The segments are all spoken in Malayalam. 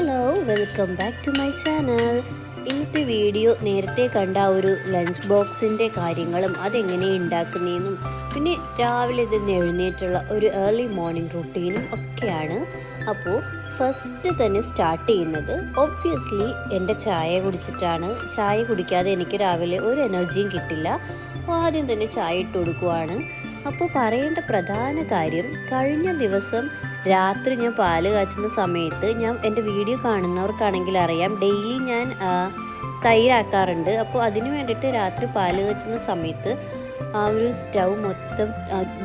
Hello welcome back to my channel ഇന്നത്തെ വീഡിയോ നേരത്തെ കണ്ട ഒരു ലഞ്ച് ബോക്സിന്റെ കാര്യങ്ങളും അതെങ്ങനെ ഉണ്ടാക്കുന്നതെന്നും പിന്നെ രാവിലെ ഇതിന് എഴുന്നേറ്റുള്ള ഒരു ഏർലി മോർണിംഗ് റുട്ടീനും ഒക്കെയാണ്. അപ്പോൾ ഫസ്റ്റ് തന്നെ സ്റ്റാർട്ട് ചെയ്യുന്നത് ഒബ്വിയസ്ലി എന്റെ ചായ കുടിച്ചിട്ടാണ്. ചായ കുടിക്കാതെ എനിക്ക് രാവിലെ ഒരു എനർജിയും കിട്ടില്ല. അപ്പോൾ ആദ്യം തന്നെ ചായ ഇട്ട് കൊടുക്കുവാണ്. അപ്പോൾ പറയേണ്ട പ്രധാന കാര്യം കഴിഞ്ഞ ദിവസം രാത്രി ഞാൻ പാൽ കാച്ചുന്ന സമയത്ത് ഞാൻ എന്റെ വീഡിയോ കാണുന്നവർക്കാണെങ്കിൽ അറിയാം. ഡെയിലി ഞാൻ തൈരാക്കാറുണ്ട്. അപ്പോൾ അതിന് വേണ്ടിയിട്ട് രാത്രി പാൽ കാച്ചുന്ന സമയത്ത് ആ ഒരു സ്റ്റൗ മൊത്തം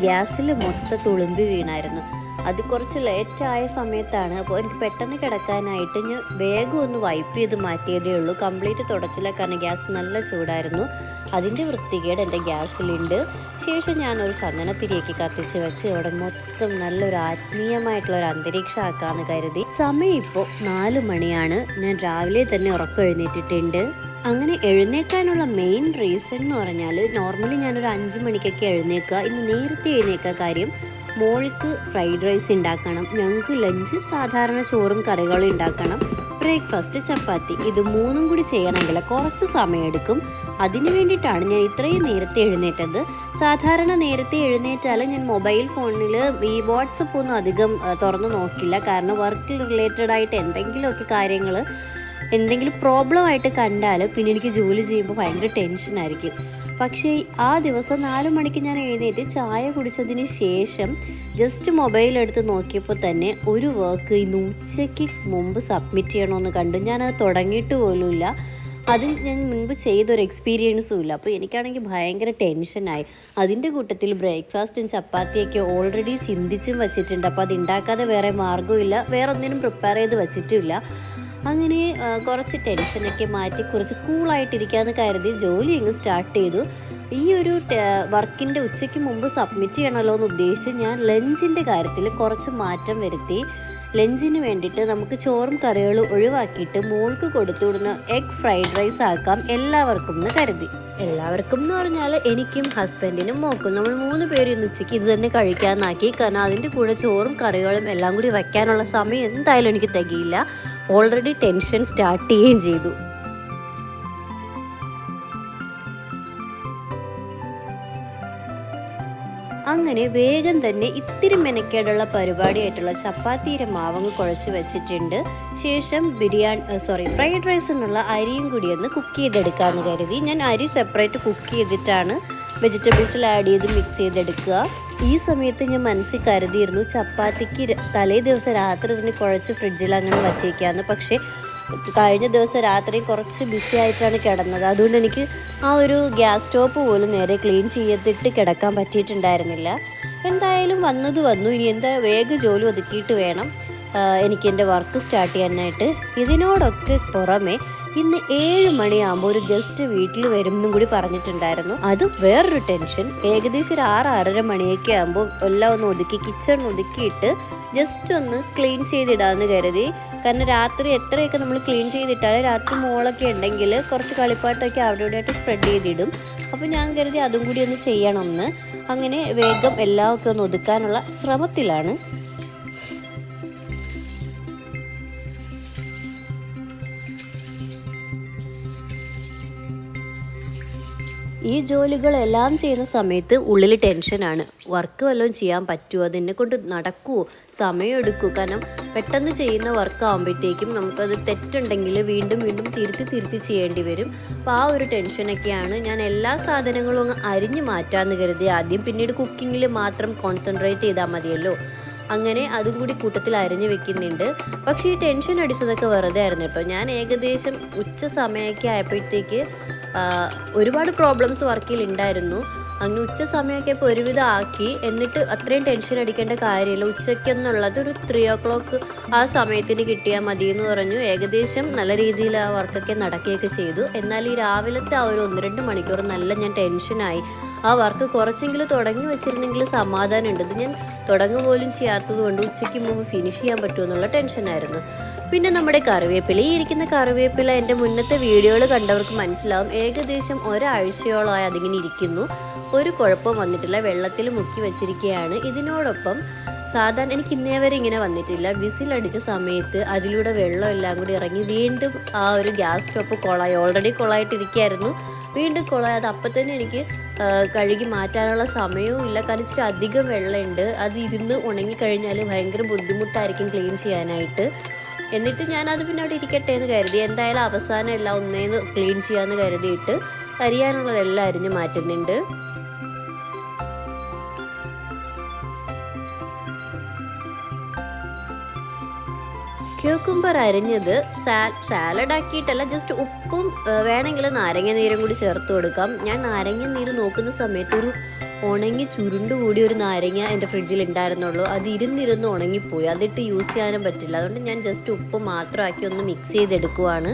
ഗ്യാസിൽ മൊത്തം തുളുമ്പി വീണായിരുന്നു. അത് കുറച്ച് ലേറ്റായ സമയത്താണ്. അപ്പോൾ എനിക്ക് പെട്ടെന്ന് കിടക്കാനായിട്ട് ഞാൻ വേഗം ഒന്ന് വൈപ്പ് ചെയ്ത് മാറ്റിയതേ ഉള്ളൂ. കംപ്ലീറ്റ് തുടച്ചില്ല കാരണം ഗ്യാസ് നല്ല ചൂടായിരുന്നു. അതിന്റെ വൃത്തികേട് എന്റെ ഗ്യാസിലുണ്ട്. ശേഷം ഞാനൊരു ചന്ദനത്തിരിയൊക്കെ കത്തിച്ച് വെച്ച് അവിടെ മൊത്തം നല്ലൊരു ആത്മീയമായിട്ടുള്ള ഒരു അന്തരീക്ഷം ആക്കാമെന്ന് കരുതി. സമയം ഇപ്പോൾ നാല് മണിയാണ്. ഞാൻ രാവിലെ തന്നെ ഉറക്കം എഴുന്നേറ്റിട്ടുണ്ട് അങ്ങനെ എഴുന്നേക്കാനുള്ള മെയിൻ റീസൺ എന്ന് പറഞ്ഞാൽ നോർമലി ഞാനൊരു അഞ്ച് മണിക്കൊക്കെ എഴുന്നേക്കുക. ഇന്ന് നേരത്തെ എഴുന്നേക്കുക കാര്യം മോൾക്ക് ഫ്രൈഡ് റൈസ് ഉണ്ടാക്കണം ഞങ്ങൾക്ക് ലഞ്ച് സാധാരണ ചോറും കറികളും ഉണ്ടാക്കണം ബ്രേക്ക്ഫാസ്റ്റ് ചപ്പാത്തി. ഇത് മൂന്നും കൂടി ചെയ്യണമെങ്കിൽ കുറച്ച് സമയമെടുക്കും. അതിനു വേണ്ടിയിട്ടാണ് ഞാൻ ഇത്രയും നേരത്തെ എഴുന്നേറ്റത്. സാധാരണ നേരത്തെ എഴുന്നേറ്റാൽ ഞാൻ മൊബൈൽ ഫോണിൽ ഈ വാട്സപ്പ് ഒന്നും അധികം തുറന്നു നോക്കില്ല. കാരണം വർക്ക് റിലേറ്റഡ് ആയിട്ട് എന്തെങ്കിലുമൊക്കെ കാര്യങ്ങൾ എന്തെങ്കിലും പ്രോബ്ലം ആയിട്ട് കണ്ടാൽ പിന്നെ എനിക്ക് ജോലി ചെയ്യുമ്പോൾ ഭയങ്കര ടെൻഷനായിരിക്കും പക്ഷേ ആ ദിവസം നാല് മണിക്ക് ഞാൻ എഴുന്നേറ്റ് ചായ കുടിച്ചതിന് ശേഷം ജസ്റ്റ് മൊബൈൽ എടുത്ത് നോക്കിയപ്പോൾ തന്നെ ഒരു വർക്ക് ഇന്ന് ഉച്ചയ്ക്ക് മുമ്പ് സബ്മിറ്റ് ചെയ്യണമെന്ന് കണ്ടു. ഞാനത് തുടങ്ങിയിട്ട് പോലുമില്ല. അത് ഞാൻ മുൻപ് ചെയ്തൊരു എക്സ്പീരിയൻസും ഇല്ല. അപ്പോൾ എനിക്കാണെങ്കിൽ ഭയങ്കര ടെൻഷനായി അതിന്റെ കൂട്ടത്തിൽ ബ്രേക്ക്ഫാസ്റ്റും ചപ്പാത്തിയൊക്കെ ഓൾറെഡി ചിന്തിച്ചും വച്ചിട്ടുണ്ട്. അപ്പോൾ അത് ഉണ്ടാക്കാതെ വേറെ മാർഗമില്ല വേറെ ഒന്നിനും പ്രിപ്പയർ ചെയ്ത് വെച്ചിട്ടുമില്ല അങ്ങനെ കുറച്ച് ടെൻഷനൊക്കെ മാറ്റി കുറച്ച് കൂളായിട്ടിരിക്കാമെന്ന് കരുതി ജോലി അങ്ങ് സ്റ്റാർട്ട് ചെയ്തു. ഈ ഒരു വർക്കിന്റെ ഉച്ചയ്ക്ക് മുമ്പ് സബ്മിറ്റ് ചെയ്യണമല്ലോ എന്ന് ഉദ്ദേശിച്ച് ഞാൻ ലഞ്ചിന്റെ കാര്യത്തിൽ കുറച്ച് മാറ്റം വരുത്തി. ലഞ്ചിന് വേണ്ടിയിട്ട് നമുക്ക് ചോറും കറികളും ഒഴിവാക്കിയിട്ട് മോൾക്ക് കൊടുത്തു വിടുന്ന എഗ് ഫ്രൈഡ് റൈസ് ആക്കാം എല്ലാവർക്കും എന്ന് കരുതി. എല്ലാവർക്കും എന്ന് പറഞ്ഞാൽ എനിക്കും ഹസ്ബൻഡിനും മോക്കും നമ്മൾ മൂന്ന് പേര് ഇന്ന് ഉച്ചയ്ക്ക് ഇത് തന്നെ കഴിക്കാമെന്നാക്കി കാരണം അതിന്റെ കൂടെ ചോറും കറികളും എല്ലാം കൂടി വയ്ക്കാനുള്ള സമയം എന്തായാലും എനിക്ക് തികയില്ല. ഓൾറെഡി ടെൻഷൻ സ്റ്റാർട്ട് ചെയ്യുകയും ചെയ്തു. അങ്ങനെ വേഗം തന്നെ ഇത്തിരി മെനക്കേടുള്ള പരിപാടിയായിട്ടുള്ള ചപ്പാത്തിയുടെ മാവങ്ങ് കുഴച്ച് വെച്ചിട്ടുണ്ട്. ശേഷം ബിരിയാണി സോറി ഫ്രൈഡ് റൈസിനുള്ള അരിയും കൂടി ഒന്ന് കുക്ക് ചെയ്തെടുക്കാമെന്ന് കരുതി. ഞാൻ അരി സെപ്പറേറ്റ് കുക്ക് ചെയ്തിട്ടാണ് വെജിറ്റബിൾസിൽ ആഡ് ചെയ്ത് മിക്സ് ചെയ്തെടുക്കുക. ഈ സമയത്ത് ഞാൻ മനസ്സിൽ കരുതിയിരുന്നു ചപ്പാത്തിക്ക് തലേ ദിവസം രാത്രി തന്നെ കുഴച്ച് ഫ്രിഡ്ജിൽ അങ്ങനെ വച്ചേക്കാന്ന്. പക്ഷേ കഴിഞ്ഞ ദിവസം രാത്രി കുറച്ച് ബിസി ആയിട്ടാണ് കിടന്നത്. അതുകൊണ്ട് എനിക്ക് ആ ഒരു ഗ്യാസ് സ്റ്റോപ്പ് പോലും നേരെ ക്ലീൻ ചെയ്തിട്ട് കിടക്കാൻ പറ്റിയിട്ടുണ്ടായിരുന്നില്ല. എന്തായാലും വന്നത് വന്നു. ഇനി എന്താ വേഗം ജോലി ഒതുക്കിയിട്ട് വേണം. എനിക്ക് എന്റെ വർക്ക് സ്റ്റാർട്ട് ചെയ്യാനായിട്ട്. ഇതിനോടൊക്കെ പുറമെ ഇന്ന് ഏഴ് മണിയാകുമ്പോൾ ഒരു ഗസ്റ്റ് വീട്ടിൽ വരും എന്നും കൂടി പറഞ്ഞിട്ടുണ്ടായിരുന്നു. അത് വേറൊരു ടെൻഷൻ ഏകദേശം ഒരു ആറ് ആറര മണിയൊക്കെ ആകുമ്പോൾ എല്ലാം ഒന്ന് ഒതുക്കി കിച്ചൺ ഒതുക്കിയിട്ട് ജസ്റ്റ് ഒന്ന് ക്ലീൻ ചെയ്തിടാമെന്ന് കരുതി. കാരണം രാത്രി എത്രയൊക്കെ നമ്മൾ ക്ലീൻ ചെയ്തിട്ടാണ് രാത്രി മോളൊക്കെ ഉണ്ടെങ്കിൽ കുറച്ച് കളിപ്പാട്ടൊക്കെ അവിടെ ഇവിടെ ആയിട്ട് സ്പ്രെഡ് ചെയ്തിടും. അപ്പോൾ ഞാൻ കരുതി അതും കൂടി ഒന്ന് ചെയ്യണം എന്ന്. അങ്ങനെ വേഗം എല്ലാം ഒക്കെ ഒന്ന് ഒതുക്കാനുള്ള ശ്രമത്തിലാണ്. ഈ ജോലികളെല്ലാം ചെയ്യുന്ന സമയത്ത് ഉള്ളിൽ ടെൻഷനാണ് വർക്ക് വല്ലതും ചെയ്യാൻ പറ്റുമോ അതിനെ കൊണ്ട് നടക്കുമോ എടുക്കൂ കാരണം പെട്ടെന്ന് ചെയ്യുന്ന വർക്ക് ആകുമ്പോഴത്തേക്കും നമുക്കത് തെറ്റുണ്ടെങ്കിൽ വീണ്ടും വീണ്ടും തിരുത്തി തിരുത്തി ചെയ്യേണ്ടി വരും. അപ്പോൾ ആ ഒരു ടെൻഷനൊക്കെയാണ് ഞാൻ എല്ലാ സാധനങ്ങളും അങ്ങ് അരിഞ്ഞു മാറ്റാമെന്ന് കരുതി ആദ്യം പിന്നീട് കുക്കിങ്ങിൽ മാത്രം കോൺസെൻട്രേറ്റ് ചെയ്താൽ മതിയല്ലോ. അങ്ങനെ അതും കൂടി കൂട്ടത്തിൽ അരിഞ്ഞു വെക്കുന്നുണ്ട്. പക്ഷേ ഈ ടെൻഷൻ അടിച്ചതൊക്കെ വെറുതെ ആയിരുന്നു കേട്ടോ. ഞാൻ ഏകദേശം ഉച്ച സമയമൊക്കെ ആയപ്പോഴത്തേക്ക് ഒരുപാട് പ്രോബ്ലംസ് വർക്കിൽ ഉണ്ടായിരുന്നു അങ്ങനെ ഉച്ച സമയമൊക്കെ ഇപ്പോൾ ഒരുവിധം ആക്കി എന്നിട്ട് അത്രയും ടെൻഷൻ അടിക്കേണ്ട കാര്യമില്ല. ഉച്ചയ്ക്കെന്നുള്ളത് ഒരു ത്രീ ഓ ക്ലോക്ക് ആ സമയത്തിന് കിട്ടിയാൽ മതി എന്ന് പറഞ്ഞു. ഏകദേശം നല്ല രീതിയിൽ ആ വർക്കൊക്കെ നടക്കുകയൊക്കെ ചെയ്തു. എന്നാൽ ഈ രാവിലത്തെ ആ ഒരു ഒന്ന് രണ്ട് മണിക്കൂർ നല്ല ഞാൻ ടെൻഷനായി ആ വർക്ക് കുറച്ചെങ്കിലും തുടങ്ങി വെച്ചിരുന്നെങ്കിൽ സമാധാനമുണ്ട്. ഇത് ഞാൻ തുടങ്ങുക പോലും ചെയ്യാത്തത് കൊണ്ട് ഉച്ചയ്ക്ക് മുമ്പ് ഫിനിഷ് ചെയ്യാൻ പറ്റുമെന്നുള്ള ടെൻഷനായിരുന്നു പിന്നെ നമ്മുടെ കറിവേപ്പില. ഈ ഇരിക്കുന്ന കറിവേപ്പില എന്റെ മുന്നത്തെ വീഡിയോകൾ കണ്ടവർക്ക് മനസ്സിലാവും. ഏകദേശം ഒരാഴ്ചയോളമായി അതിങ്ങനെ ഇരിക്കുന്നു. ഒരു കുഴപ്പം വന്നിട്ടില്ല. വെള്ളത്തിൽ മുക്കി വെച്ചിരിക്കുകയാണ്. ഇതിനോടൊപ്പം സാധാരണ എനിക്ക് ഇന്നേ വരെ ഇങ്ങനെ വന്നിട്ടില്ല. വിസിലടിച്ച സമയത്ത് അതിലൂടെ വെള്ളം എല്ലാം കൂടി ഇറങ്ങി വീണ്ടും ആ ഒരു ഗ്യാസ് സ്റ്റോപ്പ് കൊളായി. ഓൾറെഡി കൊളായിട്ടിരിക്കുകയായിരുന്നു. വീണ്ടും കൊളായി അത് അപ്പം തന്നെ എനിക്ക് കഴുകി മാറ്റാനുള്ള സമയവും ഇല്ല. കാരണം ഇച്ചിരി അധികം വെള്ളമുണ്ട്. അത് ഇരുന്ന് ഉണങ്ങിക്കഴിഞ്ഞാൽ ഭയങ്കര ബുദ്ധിമുട്ടായിരിക്കും ക്ലീൻ ചെയ്യാനായിട്ട്. എന്നിട്ട് ഞാനത് പിന്നെ അവിടെ ഇരിക്കട്ടെ എന്ന് കരുതി. എന്തായാലും അവസാനം എല്ലാം ഒന്നേന്ന് ക്ലീൻ ചെയ്യാമെന്ന് കരുതിയിട്ട് അരിയാനുള്ളതെല്ലാം അരിഞ്ഞ് മാറ്റുന്നുണ്ട്. ക്യൂക്കുംബർ അരിഞ്ഞത് സാലഡ് ആക്കിയിട്ടല്ല ജസ്റ്റ് ഉപ്പും വേണമെങ്കിൽ നാരങ്ങ നീരും കൂടി ചേർത്ത് കൊടുക്കാം. ഞാൻ നാരങ്ങ നീര് നോക്കുന്ന സമയത്ത് ഒരു ഉണങ്ങി ചുരുണ്ടുകൂടി ഒരു നാരങ്ങ എന്റെ ഫ്രിഡ്ജിൽ ഉണ്ടായിരുന്നുള്ളൂ അത് ഇരുന്നിരുന്ന് ഉണങ്ങിപ്പോയി. അതിട്ട് യൂസ് ചെയ്യാനും പറ്റില്ല. അതുകൊണ്ട് ഞാൻ ജസ്റ്റ് ഉപ്പ് മാത്രമാക്കി ഒന്ന് മിക്സ് ചെയ്തെടുക്കുവാണ്.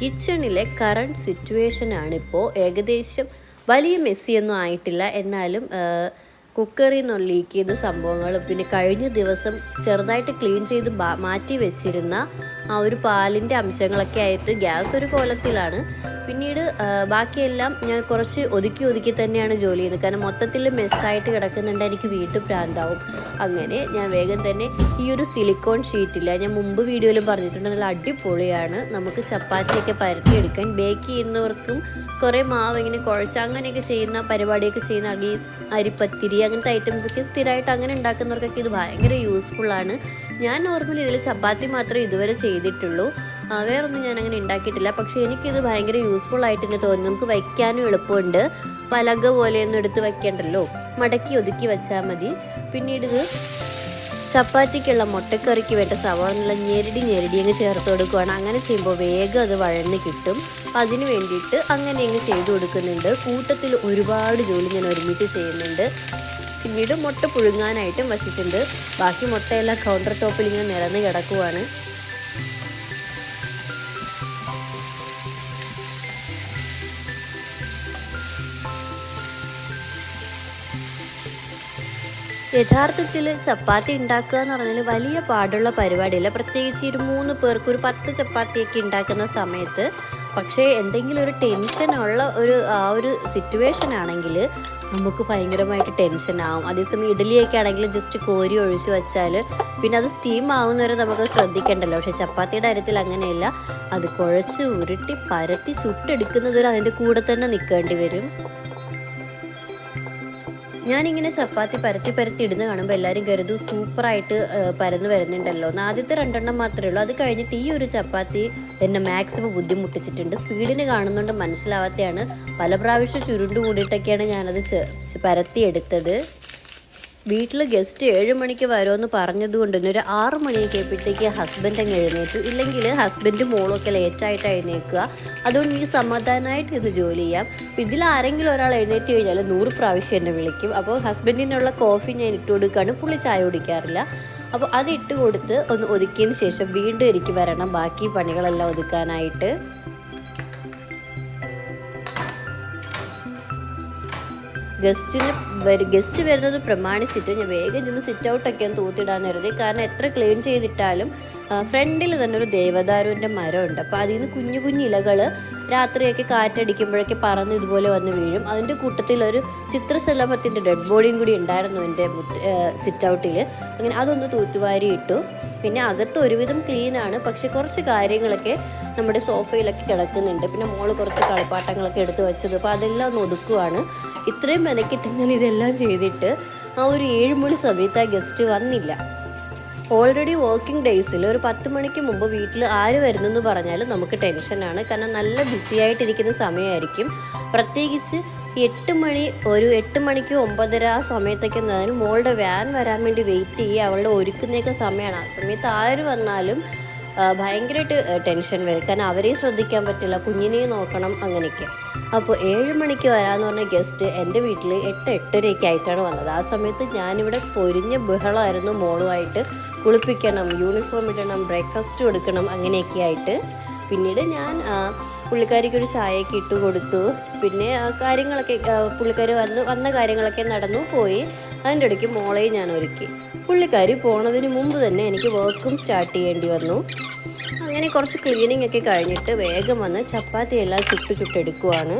കിച്ചണിലെ കറണ്ട് സിറ്റുവേഷൻ ആണിപ്പോൾ ഏകദേശം വലിയ മെസ്സിയൊന്നും ആയിട്ടില്ല. എന്നാലും കുക്കറിൽ നിന്ന് ലീക്ക് ചെയ്ത സംഭവങ്ങളും പിന്നെ കഴിഞ്ഞ ദിവസം ചെറുതായിട്ട് ക്ലീൻ ചെയ്ത് മാറ്റി വെച്ചിരുന്ന ആ ഒരു പാലിന്റെ അംശങ്ങളൊക്കെ ആയിട്ട് ഗ്യാസ് ഒരു കോലത്തിലാണ്. പിന്നീട് ബാക്കിയെല്ലാം ഞാൻ കുറച്ച് ഒതുക്കി ഒതുക്കി തന്നെയാണ് ജോലി ചെയ്യുന്നത്. കാരണം മൊത്തത്തിൽ മെസ്സായിട്ട് കിടക്കുന്നുണ്ട്. എനിക്ക് വീട്ടിൽ പ്രാന്താവും അങ്ങനെ ഞാൻ വേഗം തന്നെ ഈ ഒരു സിലിക്കോൺ ഷീറ്റില്ല ഞാൻ മുമ്പ് വീഡിയോയിലും പറഞ്ഞിട്ടുണ്ട് നല്ല അടിപൊളിയാണ്. നമുക്ക് ചപ്പാത്തിയൊക്കെ പരത്തിയെടുക്കാൻ ബേക്ക് ചെയ്യുന്നവർക്കും കുറേ മാവ് ഇങ്ങനെ കുഴച്ച് അങ്ങനെയൊക്കെ ചെയ്യുന്ന പരിപാടിയൊക്കെ ചെയ്യുന്ന അരി അരിപ്പത്തിരി അങ്ങനത്തെ ഐറ്റംസ് ഒക്കെ സ്ഥിരമായിട്ട് അങ്ങനെ ഉണ്ടാക്കുന്നവർക്കൊക്കെ ഇത് ഭയങ്കര യൂസ്ഫുള്ളാണ് ഞാൻ നോർമലി ഇതിൽ ചപ്പാത്തി മാത്രമേ ഇതുവരെ ചെയ്തിട്ടുള്ളൂ. വേറൊന്നും ഞാൻ അങ്ങനെ ഉണ്ടാക്കിയിട്ടില്ല. പക്ഷേ എനിക്കിത് ഭയങ്കര യൂസ്ഫുൾ ആയിട്ട് തന്നെ. തോന്നി നമുക്ക് വയ്ക്കാനും എളുപ്പമുണ്ട്. പലക പോലെയൊന്നും എടുത്ത് വെക്കേണ്ടല്ലോ. മടക്കി ഒതുക്കി വെച്ചാൽ മതി. പിന്നീട് ഇത് ചപ്പാത്തിക്കുള്ള മുട്ടക്കറിക്ക് വേണ്ട സവാള നല്ല ഞെരടി ഞെരടി അങ്ങ് ചേർത്ത് കൊടുക്കുകയാണ് അങ്ങനെ ചെയ്യുമ്പോൾ വേഗം അത് വഴന്ന് കിട്ടും. അതിന് വേണ്ടിയിട്ട് അങ്ങനെ അങ്ങ് ചെയ്തു കൊടുക്കുന്നുണ്ട്. കൂട്ടത്തിൽ ഒരുപാട് ജോലി ഞാൻ ഒരുമിച്ച് ചെയ്യുന്നുണ്ട്. പിന്നീട് മുട്ട പുഴുങ്ങാനായിട്ടും വച്ചിട്ടുണ്ട്. ബാക്കി മുട്ടയെല്ലാം കൗണ്ടർ ടോപ്പിൽ ഇങ്ങനെ നിരന്ന് കിടക്കുവാണ്. യഥാർത്ഥത്തിൽ ചപ്പാത്തി ഉണ്ടാക്കുക എന്ന് പറഞ്ഞാൽ വലിയ പാടുള്ള പരിപാടിയല്ല. പ്രത്യേകിച്ച് ഒരു മൂന്ന് പേർക്ക് ഒരു പത്ത് ചപ്പാത്തിയൊക്കെ ഉണ്ടാക്കുന്ന സമയത്ത് പക്ഷേ എന്തെങ്കിലും ഒരു ടെൻഷനുള്ള ഒരു ആ ഒരു സിറ്റുവേഷൻ ആണെങ്കിൽ നമുക്ക് ഭയങ്കരമായിട്ട് ടെൻഷൻ ആവും. അതേസമയം ഇഡലിയൊക്കെ ആണെങ്കിൽ ജസ്റ്റ് കോരി ഒഴിച്ച് വെച്ചാൽ പിന്നെ അത് സ്റ്റീം ആവുന്നവരെ നമുക്ക് ശ്രദ്ധിക്കേണ്ടല്ലോ. പക്ഷേ ചപ്പാത്തിയുടെ കാര്യത്തിൽ അങ്ങനെയല്ല. അത് കുഴച്ച് ഉരുട്ടി പരത്തി ചുട്ടെടുക്കുന്നതിൽ അതിന്റെ കൂടെ തന്നെ നിൽക്കേണ്ടി വരും. ഞാനിങ്ങനെ ചപ്പാത്തി പരത്തി പരത്തി ഇടുന്ന കാണുമ്പോൾ എല്ലാവരും കരുതും സൂപ്പറായിട്ട് പരന്ന് വരുന്നുണ്ടല്ലോ. എന്ന് ആദ്യത്തെ രണ്ടെണ്ണം മാത്രമേ ഉള്ളൂ. അത് കഴിഞ്ഞിട്ട് ഈ ഒരു ചപ്പാത്തി എന്നെ മാക്സിമം ബുദ്ധിമുട്ടിച്ചിട്ടുണ്ട്. സ്പീഡിന് കാണുന്നുണ്ട് മനസ്സിലാവാത്തതാണ് പല പ്രാവശ്യം ചുരുണ്ട് കൂടിയിട്ടൊക്കെയാണ് ഞാനത് പരത്തി എടുത്തത് വീട്ടിൽ ഗസ്റ്റ് ഏഴ് മണിക്ക് വരുമെന്ന് പറഞ്ഞതുകൊണ്ട് തന്നെ ഒരു ആറ് മണിയൊക്കെ ആയപ്പോഴത്തേക്ക് ഹസ്ബൻഡ് അങ്ങ് എഴുന്നേറ്റു. ഇല്ലെങ്കിൽ ഹസ്ബൻഡ് മോളൊക്കെ ലേറ്റായിട്ട് എഴുന്നേൽക്കുക. അതുകൊണ്ട് എനിക്ക് സമാധാനമായിട്ട് ഇത് ജോലി ചെയ്യാം. ഇതിൽ ആരെങ്കിലും ഒരാൾ എഴുന്നേറ്റ് കഴിഞ്ഞാൽ നൂറ് പ്രാവശ്യം എന്നെ വിളിക്കും. അപ്പോൾ ഹസ്ബൻഡിനുള്ള കോഫി ഞാൻ ഇട്ട് കൊടുക്കുകയാണ് പുള്ളി ചായ കുടിക്കാറില്ല. അപ്പോൾ അത് ഇട്ട് കൊടുത്ത് ഒന്ന് ഒതുക്കിയതിന് ശേഷം വീണ്ടും എനിക്ക് വരണം. ബാക്കി പണികളെല്ലാം ഒതുക്കാനായിട്ട്. ഗസ്റ്റിന് ഗസ്റ്റ് വരുന്നത് പ്രമാണിച്ചിട്ട് ഞാൻ വേഗം ചെന്ന് സിറ്റ് ഔട്ടൊക്കെ ഒന്ന് തൂത്തിടാൻ കരുതി. കാരണം എത്ര ക്ലീൻ ചെയ്തിട്ടാലും ഫ്രണ്ടിൽ തന്നെ ഒരു ദേവദാരുവിന്റെ മരമുണ്ട്. അപ്പോൾ അതിൽ നിന്ന് കുഞ്ഞു കുഞ്ഞു ഇലകൾ രാത്രിയൊക്കെ കാറ്റടിക്കുമ്പോഴൊക്കെ പറന്ന് ഇതുപോലെ വന്ന് വീഴും. അതിന്റെ കൂട്ടത്തിൽ ഒരു ചിത്രശലഭത്തിന്റെ ഡെഡ് ബോഡിയും കൂടി ഉണ്ടായിരുന്നു എന്റെ സിറ്റ് ഔട്ടിൽ അങ്ങനെ അതൊന്ന് തൂത്തുവാരി ഇട്ടു. പിന്നെ അകത്ത് ഒരുവിധം ക്ലീനാണ് പക്ഷെ കുറച്ച് കാര്യങ്ങളൊക്കെ നമ്മുടെ സോഫയിലൊക്കെ കിടക്കുന്നുണ്ട്. പിന്നെ മോൾ കുറച്ച് കളിപ്പാട്ടങ്ങളൊക്കെ എടുത്ത് വെച്ചത്. അപ്പോൾ അതെല്ലാം ഒന്ന് ഒതുക്കുവാണ്. ഇത്രയും മെനക്കിട്ട് ഞാൻ ഇതെല്ലാം ചെയ്തിട്ട് ആ ഒരു ഏഴ് മണി സമയത്ത് ആ ഗസ്റ്റ് വന്നില്ല. ഓൾറെഡി വർക്കിംഗ് ഡേയ്സിൽ ഒരു പത്ത് മണിക്ക് മുമ്പ് വീട്ടിൽ ആര് വരുന്നെന്ന് പറഞ്ഞാൽ നമുക്ക് ടെൻഷനാണ് കാരണം നല്ല ബിസി ആയിട്ടിരിക്കുന്ന സമയമായിരിക്കും പ്രത്യേകിച്ച് എട്ട് മണി ഒരു എട്ട് മണിക്ക് ഒമ്പതര ആ സമയത്തൊക്കെ എന്നാൽ മോളുടെ വാൻ വരാൻ വേണ്ടി വെയിറ്റ് ചെയ്യുക അവളുടെ ഒരുക്കുന്നൊക്കെ സമയമാണ്. ആ സമയത്ത് ആര് വന്നാലും ഭയങ്കരമായിട്ട് ടെൻഷൻ വരും. കാരണം അവരെയും ശ്രദ്ധിക്കാൻ പറ്റില്ല കുഞ്ഞിനെയും നോക്കണം അങ്ങനെയൊക്കെ. അപ്പോൾ ഏഴ് മണിക്ക് വരാമെന്ന് പറഞ്ഞ ഗസ്റ്റ് എന്റെ വീട്ടിൽ എട്ട് എട്ടരയൊക്കെ ആയിട്ടാണ് വന്നത്. ആ സമയത്ത് ഞാനിവിടെ പൊരിഞ്ഞ ബഹളമായിരുന്നു മോളുമായിട്ട്. കുളിപ്പിക്കണം യൂണിഫോം ഇടണം ബ്രേക്ക്ഫാസ്റ്റ് കൊടുക്കണം അങ്ങനെയൊക്കെ ആയിട്ട്. പിന്നീട് ഞാൻ പുള്ളിക്കാരിക്ക് ഒരു ചായയൊക്കെ ഇട്ട് കൊടുത്തു. പിന്നെ കാര്യങ്ങളൊക്കെ പുള്ളിക്കാർ വന്നു വന്ന് കാര്യങ്ങളൊക്കെ നടന്നു പോയി. അതിന്റെ ഇടയ്ക്ക് മോളെയും ഞാൻ ഒരുക്കി. പുള്ളിക്കാരി പോണതിന് മുമ്പ് തന്നെ എനിക്ക് വർക്കും സ്റ്റാർട്ട് ചെയ്യേണ്ടി വന്നു. അങ്ങനെ കുറച്ച് ക്ലീനിങ് ഒക്കെ കഴിഞ്ഞിട്ട് വേഗം വന്ന് ചപ്പാത്തി എല്ലാം ചുട്ട് ചുട്ടെടുക്കുവാണ്.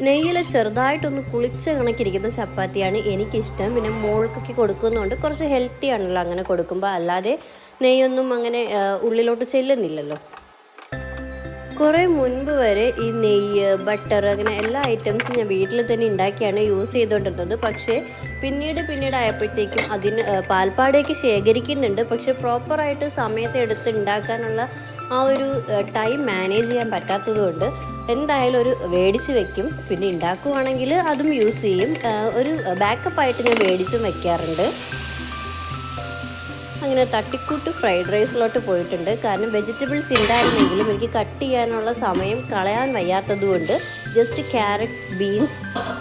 നെയ്യിൽ ചെറുതായിട്ടൊന്ന് കുളിച്ച കണക്കിരിക്കുന്ന ചപ്പാത്തിയാണ് എനിക്കിഷ്ടം. പിന്നെ മോൾക്കൊക്കെ കൊടുക്കുന്നതുകൊണ്ട് കുറച്ച് ഹെൽത്തി ആണല്ലോ അങ്ങനെ കൊടുക്കുമ്പോൾ അല്ലാതെ നെയ്യൊന്നും അങ്ങനെ ഉള്ളിലോട്ട് ചെല്ലുന്നില്ലല്ലോ. കുറേ മുൻപ് വരെ ഈ നെയ്യ് ബട്ടർ അങ്ങനെ എല്ലാ ഐറ്റംസും ഞാൻ വീട്ടിൽ തന്നെ ഉണ്ടാക്കിയാണ് യൂസ് ചെയ്തുകൊണ്ടിരുന്നത് പക്ഷേ പിന്നീട് പിന്നീട് ആയപ്പോഴത്തേക്കും അതിന് പാൽപ്പാടേക്ക് ശേഖരിക്കുന്നുണ്ട്. പക്ഷേ പ്രോപ്പറായിട്ട് സമയത്ത് എടുത്ത് ഉണ്ടാക്കാനുള്ള ആ ഒരു ടൈം മാനേജ് ചെയ്യാൻ പറ്റാത്തത് കൊണ്ട് എന്തായാലും ഒരു മേടിച്ച് വെക്കും. പിന്നെ ഉണ്ടാക്കുവാണെങ്കിൽ അതും യൂസ് ചെയ്യും. ഒരു ഒരു ബാക്കപ്പായിട്ട് ഞാൻ മേടിച്ചും വെക്കാറുണ്ട്. അങ്ങനെ തട്ടിക്കൂട്ട് ഫ്രൈഡ് റൈസിലോട്ട് പോയിട്ടുണ്ട്. കാരണം വെജിറ്റബിൾസ് ഉണ്ടായിരുന്നെങ്കിലും എനിക്ക് കട്ട് ചെയ്യാനുള്ള സമയം കളയാൻ വയ്യാത്തതുകൊണ്ട് ജസ്റ്റ് ക്യാരറ്റ് ബീൻസ്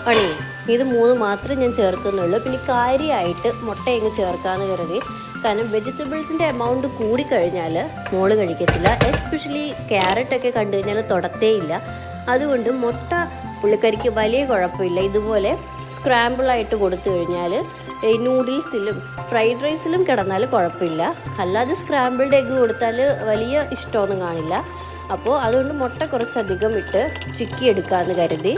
അണിയൻ ഇത് മൂന്ന് മാത്രമേ ഞാൻ ചേർക്കുന്നുള്ളൂ. പിന്നെ കാര്യമായിട്ട് മുട്ട ഇങ്ങ് ചേർക്കാമെന്ന് കരുതി. കാരണം വെജിറ്റബിൾസിന്റെ എമൗണ്ട് കൂടിക്കഴിഞ്ഞാൽ മോൾ കഴിക്കത്തില്ല. എസ്പെഷ്യലി ക്യാരറ്റൊക്കെ കണ്ടു കഴിഞ്ഞാൽ തൊടത്തേയില്ല അതുകൊണ്ട് മുട്ട പുള്ളിക്കരിക്ക് വലിയ കുഴപ്പമില്ല. ഇതുപോലെ സ്ക്രാമ്പിളായിട്ട് കൊടുത്തു കഴിഞ്ഞാൽ ഈ നൂഡിൽസിലും ഫ്രൈഡ് റൈസിലും കിടന്നാൽ കുഴപ്പമില്ല. അല്ലാതെ സ്ക്രാമ്പിൾഡ് എഗ്ഗ് കൊടുത്താൽ വലിയ ഇഷ്ടമൊന്നും കാണില്ല. അപ്പോൾ അതുകൊണ്ട് മുട്ട കുറച്ചധികം ഇട്ട് ചിക്കി എടുക്കാമെന്ന് കരുതി.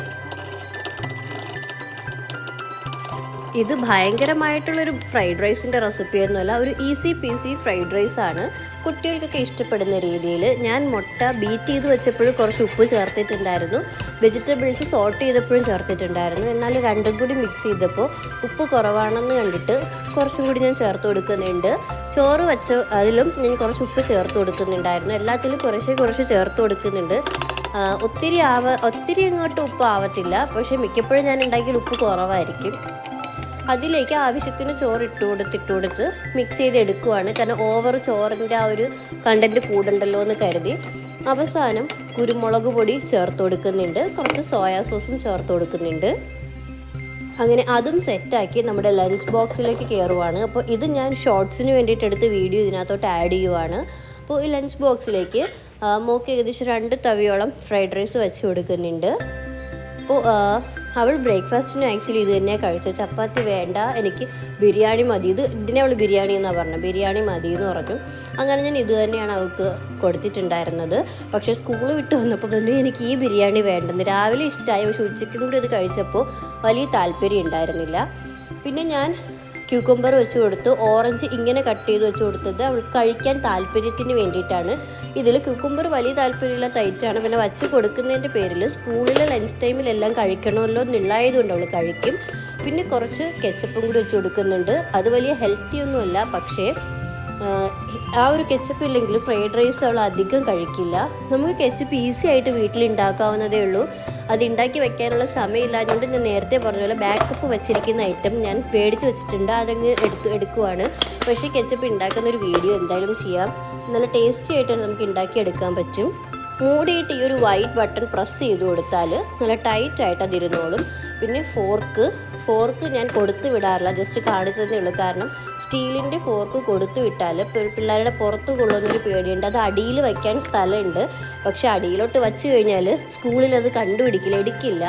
ഇത് ഭയങ്കരമായിട്ടുള്ളൊരു ഫ്രൈഡ് റൈസിന്റെ റെസിപ്പി റെസിപ്പിയൊന്നുമല്ല ഒരു ഈസി പീസി ഫ്രൈഡ് റൈസ് ആണ്. കുട്ടികൾക്കൊക്കെ ഇഷ്ടപ്പെടുന്ന രീതിയിൽ ഞാൻ മുട്ട ബീറ്റ് ചെയ്ത് വെച്ചപ്പോഴും കുറച്ച് ഉപ്പ് ചേർത്തിട്ടുണ്ടായിരുന്നു. വെജിറ്റബിൾസ് സോട്ട് ചെയ്തപ്പോഴും ചേർത്തിട്ടുണ്ടായിരുന്നു. എന്നാൽ രണ്ടും കൂടി മിക്സ് ചെയ്തപ്പോൾ ഉപ്പ് കുറവാണെന്ന് കണ്ടിട്ട് കുറച്ചും കൂടി ഞാൻ ചേർത്ത് കൊടുക്കുന്നുണ്ട്. ചോറ് വെച്ച അതിലും ഞാൻ കുറച്ച് ഉപ്പ് ചേർത്ത് കൊടുക്കുന്നുണ്ടായിരുന്നു. എല്ലാത്തിലും കുറേശ്ശേ കുറച്ച് ചേർത്ത് കൊടുക്കുന്നുണ്ട്. ഒത്തിരി ആവ ഒത്തിരി അങ്ങോട്ട് ഉപ്പ് ആവത്തില്ല. പക്ഷേ മിക്കപ്പോഴും ഞാൻ ഉണ്ടാക്കിയാൽ ഉപ്പ് കുറവായിരിക്കും. അതിലേക്ക് ആവശ്യത്തിന് ചോറ് ഇട്ട് കൊടുത്ത് ഇട്ട് കൊടുത്ത് മിക്സ് ചെയ്ത് എടുക്കുവാണ് കാരണം ഓവർ ചോറിന്റെ ആ ഒരു കണ്ടന്റ് കൂടുണ്ടല്ലോ എന്ന് കരുതി. അവസാനം കുരുമുളക് പൊടി ചേർത്ത് കൊടുക്കുന്നുണ്ട്. കുറച്ച് സോയാ സോസും ചേർത്ത് കൊടുക്കുന്നുണ്ട്. അങ്ങനെ അതും സെറ്റാക്കി നമ്മുടെ ലഞ്ച് ബോക്സിലേക്ക് കയറുവാണ് അപ്പോൾ ഇത് ഞാൻ ഷോർട്സിന് വേണ്ടിയിട്ട് എടുത്ത് വീഡിയോ ഇതിനകത്തോട്ട് ആഡ് ചെയ്യുവാണ്. അപ്പോൾ ഈ ലഞ്ച് ബോക്സിലേക്ക് മോക്ക് ഏകദേശം രണ്ട് തവിയോളം ഫ്രൈഡ് റൈസ് വെച്ച് കൊടുക്കുന്നുണ്ട്. അപ്പോൾ അവൾ ബ്രേക്ക്ഫാസ്റ്റിന് ആക്ച്വലി ഇത് തന്നെയാണ് കഴിച്ചത്. ചപ്പാത്തി വേണ്ട എനിക്ക് ബിരിയാണി മതി. ഇത് ഇതിനെ അവൾ ബിരിയാണി എന്നാണ് പറഞ്ഞത്. ബിരിയാണി മതി എന്ന് പറഞ്ഞു. അങ്ങനെ ഞാൻ ഇത് തന്നെയാണ് അവൾക്ക് കൊടുത്തിട്ടുണ്ടായിരുന്നത്. പക്ഷേ സ്കൂൾ വിട്ട് വന്നപ്പോൾ തന്നെ എനിക്ക് ഈ ബിരിയാണി വേണ്ടെന്ന് രാവിലെ ഇഷ്ടമായി പക്ഷേ ഉച്ചയ്ക്കും കൂടി ഇത് കഴിച്ചപ്പോൾ വലിയ താല്പര്യം ഉണ്ടായിരുന്നില്ല. പിന്നെ ഞാൻ ക്യൂക്കമ്പർ വെച്ച് കൊടുത്തു. ഓറഞ്ച് ഇങ്ങനെ കട്ട് ചെയ്ത് വെച്ച് കൊടുത്തത് അവൾക്ക് കഴിക്കാൻ താല്പര്യത്തിന് വേണ്ടിയിട്ടാണ്. ഇതിൽ കുക്കുംബർ വലിയ താല്പര്യമുള്ള തൈറ്റാണ് പിന്നെ വച്ച് കൊടുക്കുന്നതിന്റെ പേരിൽ സ്കൂളിലെ ലഞ്ച് ടൈമിലെല്ലാം കഴിക്കണമല്ലോ എന്നുള്ളായതുകൊണ്ട് അവൾ കഴിക്കും. പിന്നെ കുറച്ച് കെച്ചപ്പും കൂടി വെച്ച് കൊടുക്കുന്നുണ്ട്. അത് വലിയ ഹെൽത്തി ഒന്നുമല്ല. പക്ഷേ ആ ഒരു കെച്ചപ്പ് ഇല്ലെങ്കിൽ ഫ്രൈഡ് റൈസ് അവൾ അധികം കഴിക്കില്ല. നമുക്ക് കെച്ചപ്പ് ഈസി ആയിട്ട് വീട്ടിൽ ഉണ്ടാക്കാവുന്നതേ ഉള്ളൂ. അത് ഉണ്ടാക്കി വെക്കാനുള്ള സമയമില്ലാഞ്ഞുകൊണ്ട് ഞാൻ നേരത്തെ പറഞ്ഞ പോലെ ബാക്കപ്പ് വെച്ചിരിക്കുന്ന ഐറ്റം ഞാൻ പേടിച്ച് വെച്ചിട്ടുണ്ട്. അതങ്ങ് എടുത്ത് എടുക്കുവാണ്. പക്ഷേ കെച്ചപ്പ് ഉണ്ടാക്കുന്ന ഒരു വീഡിയോ എന്തായാലും ചെയ്യാം. നല്ല ടേസ്റ്റി ആയിട്ട് നമുക്ക് ഉണ്ടാക്കി എടുക്കാൻ പറ്റും. മൂടിയിട്ട് ഈ ഒരു വൈറ്റ് ബട്ടൺ പ്രസ് ചെയ്ത് കൊടുത്താൽ നല്ല ടൈറ്റായിട്ട് അതിരുന്നോളും. പിന്നെ ഫോർക്ക്. ഫോർക്ക് ഞാൻ കൊടുത്തു വിടാറില്ല. ജസ്റ്റ് കാണിച്ചതേ ഉള്ളൂ. കാരണം സ്റ്റീലിന്റെ ഫോർക്ക് കൊടുത്തു വിട്ടാൽ പിള്ളേരുടെ പുറത്ത് കൊള്ളുന്നൊരു പേടിയുണ്ട്. അത് അടിയിൽ വയ്ക്കാൻ സ്ഥലമുണ്ട്. പക്ഷേ അടിയിലോട്ട് വച്ച് കഴിഞ്ഞാൽ സ്കൂളിൽ അത് കണ്ടുപിടിക്കില്ല എടുക്കില്ല.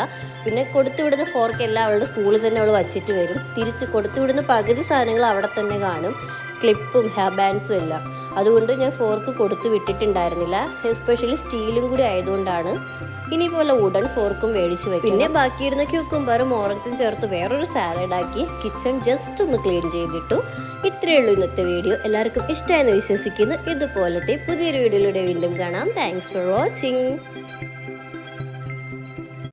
പിന്നെ കൊടുത്തു വിടുന്ന ഫോർക്ക് എല്ലാം അവളുടെ സ്കൂളിൽ തന്നെ അവൾ വച്ചിട്ട് വരും. തിരിച്ച് കൊടുത്തു വിടുന്ന പകുതി സാധനങ്ങൾ അവിടെ തന്നെ കാണും. ക്ലിപ്പും ഹെയർ ബാൻഡ്സും എല്ലാം. അതുകൊണ്ട് ഞാൻ ഫോർക്ക് കൊടുത്തു വിട്ടിട്ടുണ്ടായിരുന്നില്ല. എസ്പെഷ്യലി സ്റ്റീലും കൂടി ആയതുകൊണ്ടാണ്. ഇനി പോലെ ഉടൻ ഫോർക്കും മേടിച്ച് വെക്കും പിന്നെ ബാക്കിയിരുന്ന ക്യൂക്കുംബറും ഓറഞ്ചും ചേർത്ത് വേറൊരു സാലഡ് ആക്കി കിച്ചൺ ജസ്റ്റ് ഒന്ന് ക്ലീൻ ചെയ്തിട്ടു. ഇത്രയേ ഉള്ളൂ ഇന്നത്തെ വീഡിയോ എല്ലാവർക്കും ഇഷ്ടമായെന്ന് വിശ്വസിക്കുന്നു. ഇതുപോലത്തെ പുതിയൊരു വീഡിയോയിലൂടെ വീണ്ടും കാണാം. Thanks for watching